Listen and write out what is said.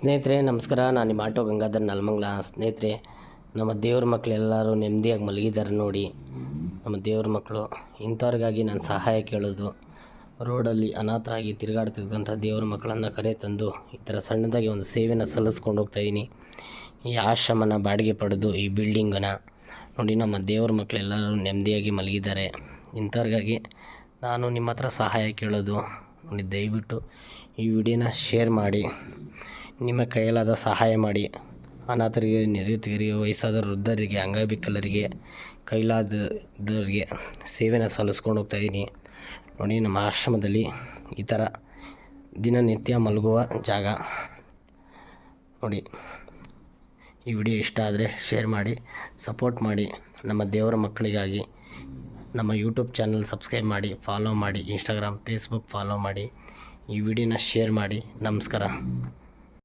ಸ್ನೇಹಿತರೆ, ನಮಸ್ಕಾರ. ನಾನು ನಿಮ್ಮ ಆಟೋ ಗಂಗಾಧರ್ ನಲ್ಮಂಗ್ಲ. ಸ್ನೇಹಿತರೆ, ನಮ್ಮ ದೇವ್ರ ಮಕ್ಕಳೆಲ್ಲರೂ ನೆಮ್ಮದಿಯಾಗಿ ಮಲಗಿದ್ದಾರೆ ನೋಡಿ. ನಮ್ಮ ದೇವ್ರ ಮಕ್ಕಳು ಇಂಥವ್ರಿಗಾಗಿ ನಾನು ಸಹಾಯ ಕೇಳೋದು. ರೋಡಲ್ಲಿ ಅನಾಥರಾಗಿ ತಿರುಗಾಡ್ತಿರ್ತಕ್ಕಂಥ ದೇವ್ರ ಮಕ್ಕಳನ್ನು ಕರೆ ತಂದು ಈ ಥರ ಸಣ್ಣದಾಗಿ ಒಂದು ಸೇವೆನ ಸಲ್ಲಿಸ್ಕೊಂಡು ಹೋಗ್ತಾಯಿದ್ದೀನಿ ಈ ಆಶ್ರಮನ ಬಾಡಿಗೆ ಪಡೆದು ಈ ಬಿಲ್ಡಿಂಗನ್ನು ನೋಡಿ, ನಮ್ಮ ದೇವ್ರ ಮಕ್ಕಳೆಲ್ಲರೂ ನೆಮ್ಮದಿಯಾಗಿ ಮಲಗಿದ್ದಾರೆ ಇಂಥವ್ರಿಗಾಗಿ ನಾನು ನಿಮ್ಮ ಹತ್ರ ಸಹಾಯ ಕೇಳೋದು. ನೋಡಿ, ದಯವಿಟ್ಟು ಈ ವಿಡಿಯೋನ ಶೇರ್ ಮಾಡಿ. ನಿಮ್ಮ ಕೈಯಲ್ಲಾದ ಸಹಾಯ ಮಾಡಿ. ಅನಾಥರಿಗೆ ನಿರುದ್ಯೋಗಿರಿಗೆ ವಯಸ್ಸಾದ ವೃದ್ಧರಿಗೆ, ಅಂಗವಿಕಲರಿಗೆ ಕೈಲಾದವರಿಗೆ ಸೇವೆನ ಸಲ್ಲಿಸ್ಕೊಂಡು ಹೋಗ್ತಾಯಿದ್ದೀನಿ ನೋಡಿ, ನಮ್ಮ ಆಶ್ರಮದಲ್ಲಿ ಈ ಥರ ದಿನನಿತ್ಯ ಮಲಗುವ ಜಾಗ. ನೋಡಿ, ಈ ವಿಡಿಯೋ ಇಷ್ಟ ಆದರೆ ಶೇರ್ ಮಾಡಿ, ಸಪೋರ್ಟ್ ಮಾಡಿ. ನಮ್ಮ ದೇವರ ಮಕ್ಕಳಿಗಾಗಿ ನಮ್ಮ ಯೂಟ್ಯೂಬ್ ಚಾನಲ್ ಸಬ್ಸ್ಕ್ರೈಬ್ ಮಾಡಿ, ಫಾಲೋ ಮಾಡಿ, ಇನ್ಸ್ಟಾಗ್ರಾಮ್, ಫೇಸ್ಬುಕ್ ಫಾಲೋ ಮಾಡಿ. ಈ ವಿಡಿಯೋನ ಶೇರ್ ಮಾಡಿ. ನಮಸ್ಕಾರ.